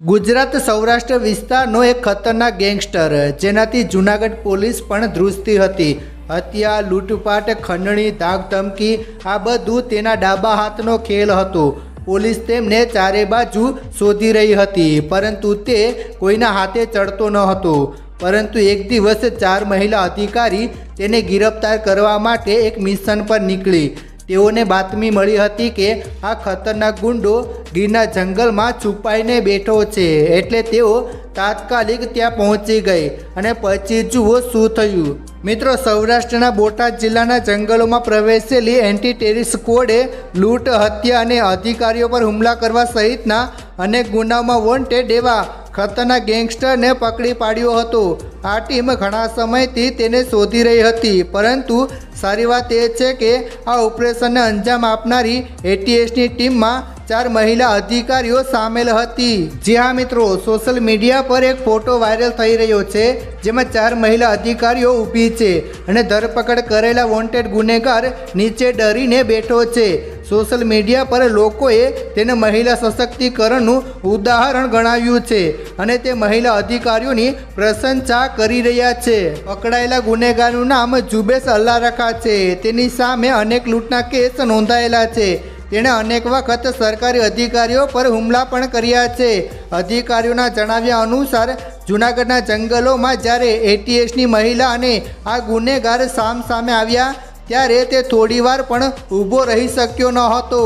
ગુજરાત સૌરાષ્ટ્ર વિસ્તારનો એક ખતરનાક ગેંગસ્ટર, જેનાથી જૂનાગઢ પોલીસ પણ ધ્રુજતી હતી. હત્યા, લૂંટપાટ, ખંડણી ધાક ધમકી આ બધું તેના ડાબા હાથનો ખેલ હતો. પોલીસ તેમને ચારે બાજુ શોધી રહી હતી, પરંતુ તે કોઈના હાથે ચડતો ન હતો. પરંતુ એક દિવસ ચાર મહિલા અધિકારી તેને ગિરફતાર કરવા માટે એક મિશન પર નીકળી. તેઓને બાતમી મળી હતી કે આ ખતરનાક ગુંડો ગીરના જંગલમાં છુપાઈને બેઠો છે એટલે તેઓ તાત્કાલિક ત્યાં પહોંચી ગઈ અને પછી જુઓ શું થયું. મિત્રો, સૌરાષ્ટ્રના બોટાદ જિલ્લાના જંગલોમાં પ્રવેશેલી એન્ટી ટેરિસ સ્કોડે લૂંટ, હત્યા અને અધિકારીઓ પર હુમલા કરવા સહિતના અનેક ગુનાઓમાં વોન્ટેડ એવા ખતરનાક ગેંગસ્ટરને પકડી પાડ્યો હતો. આ ટીમ ઘણા સમયથી તેને શોધી રહી હતી, પરંતુ સારી વાત એ છે કે આ ઓપરેશનને અંજામ આપનારી એટીએસની ટીમમાં ચાર મહિલા અધિકારીઓ સામેલ હતી. જી હા, મિત્રો સોશિયલ મીડિયા પર એક ફોટો વાયરલ થઈ રહ્યો છે, જેમાં ચાર મહિલા અધિકારીઓ ઊભી છે અને ધરપકડ કરેલા વોન્ટેડ ગુનેગાર નીચે ડરીને બેઠો છે. સોશિયલ મીડિયા પર લોકોએ તેને મહિલા સશક્તિકરણનું ઉદાહરણ ગણાવ્યું છે અને તે મહિલા અધિકારીઓની પ્રશંસા કરી રહ્યા છે. પકડાયેલા ગુનેગારનું નામ જુબેશ અલ્લા રખા છે. તેની સામે અનેક લૂંટના કેસ નોંધાયેલા છે. તેણે અનેક વખત સરકારી અધિકારીઓ પર હુમલા પણ કર્યા છે. અધિકારીઓના જણાવ્યા અનુસાર, જૂનાગઢના જંગલોમાં જ્યારે એટીએસની મહિલા અને આ ગુનેગાર સામ સામે આવ્યા, ત્યારે તે થોડીવાર પણ ઊભો રહી શક્યો ન હતો.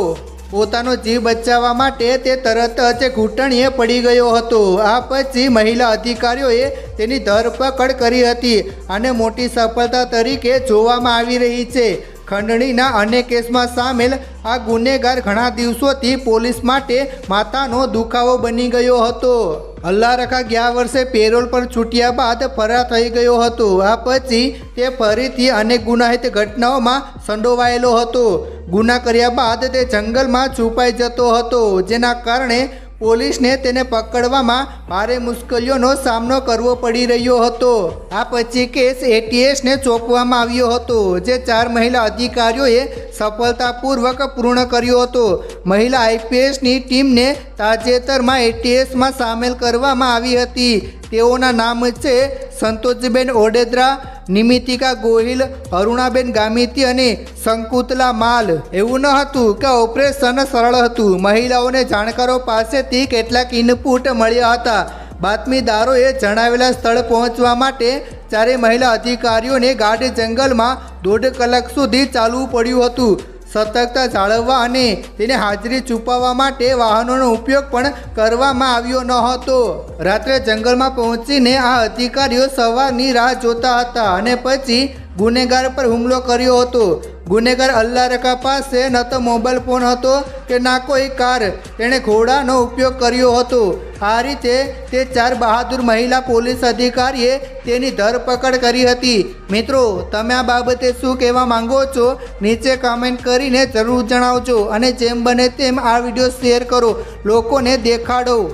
પોતાનો જીવ બચાવવા માટે તે તરત જ ઘૂંટણીએ પડી ગયો હતો. આ પછી મહિલા અધિકારીઓએ તેની ધરપકડ કરી હતી અને મોટી સફળતા તરીકે જોવામાં આવી રહી છે. ખંડણીના અન્ય કેસમાં સામેલ આ ગુનેગાર ઘણા દિવસોથી પોલીસ માટે માથાનો દુખાવો બની ગયો હતો. અલ્લાહ રખા ગયા વર્ષે પેરોલ પર છૂટ્યા બાદ ફરાર થઈ ગયો હતો. આ પછી તે ફરીથી અનેક ગુનાહિત ઘટનાઓમાં સંડોવાયેલો હતો. ગુના કર્યા બાદ તે જંગલમાં છુપાઈ જતો હતો, જેના કારણે પોલીસને તેને પકડવામાં ભારે મુશ્કેલીઓનો સામનો કરવો પડી રહ્યો હતો. આ પછી કેસ એટીએસને સોંપવામાં આવ્યો હતો, જે ચાર મહિલા અધિકારીઓએ સફળતાપૂર્વક પૂર્ણ કર્યો હતો. મહિલા આઈપીએસની ટીમને તાજેતરમાં એટીએસમાં સામેલ કરવામાં આવી હતી. તેઓના નામ છે સંતોષબેન ઓડેદરા નિમિતિકા ગોહિલ, અરુણાબેન ગામિતી અને શંકુતલા માલ. એવું ન હતું કે ઓપરેશન સરળ હતું. મહિલાઓને જાણકારો પાસેથી કેટલાક ઇનપુટ મળ્યા હતા. બાતમીદારોએ જણાવેલા સ્થળ પહોંચવા માટે ચારે મહિલા અધિકારીઓને ગાઢ જંગલમાં દોઢ કલાક સુધી ચાલવું પડ્યું હતું. સતર્કતા જાળવવા અને તેને હાજરી છુપાવવા માટે વાહનોનો ઉપયોગ પણ કરવામાં આવ્યો ન હતો રાત્રે જંગલમાં પહોંચીને આ અધિકારીઓ સવારની રાહ જોતા હતા અને પછી ગુનેગાર પર હુમલો કર્યો હતો. ગુનેગાર અલ્લા રકા પાસે ન તો મોબાઈલ ફોન હતો કે ના કોઈ કાર. તેણે ઘોડાનો ઉપયોગ કર્યો હતો. આ રીતે તે ચાર બહાદુર મહિલા પોલીસ અધિકારીએ તેની ધરપકડ કરી હતી. મિત્રો, તમે આ બાબતે શું કહેવા માંગો છો? નીચે કમેન્ટ કરીને જરૂર જણાવજો અને જેમ બને તેમ આ વીડિયો શેર કરો. લોકોને દેખાડો.